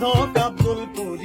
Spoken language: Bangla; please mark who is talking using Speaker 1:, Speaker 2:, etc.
Speaker 1: সাধক আব্দুল করিম